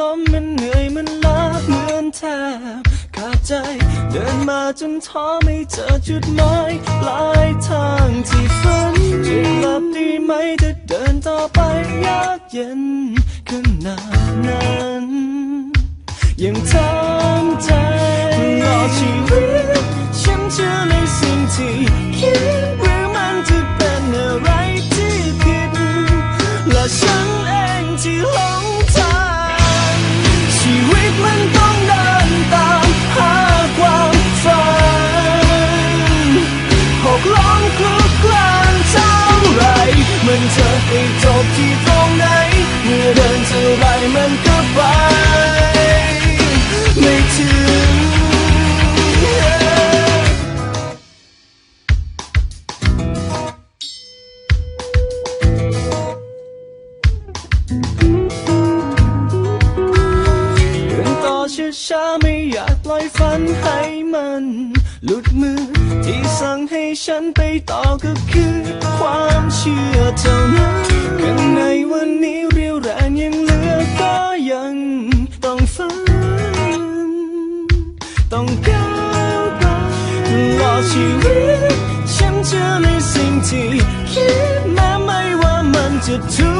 ล้มมันเหนื่อยมันล้าเหมือนแทบขาดใจ เดินมาจนท้อไม่เจอจุดหมายปลายทางที่ฝันจะหลับดีไหมจะเดินต่อไปยากเย็นขนาดนั้นยังทำใจรอชีวิตฉันเชื่อในสิ่งที่คิด ช้าไม่อยากปล่อยฝันให้มัน หลุดมือ ที่สั่งให้ฉันไปต่อก็คือ ความเชื่อเท่านั้นกันในวันนี้เรียวแรงยังเหลือก็ยังต้องฝัน ต้องก้าวไปตลอดชีวิตฉันเชื่อในสิ่งที่คิดแม้ไม่ว่ามันจะถูก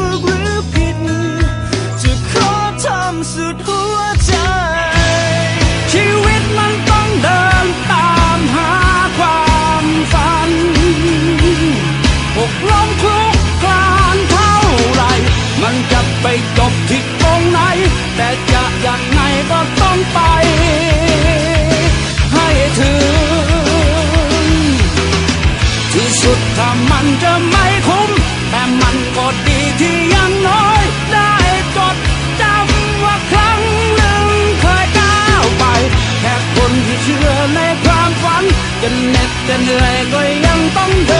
cần người coi dáng bóng đời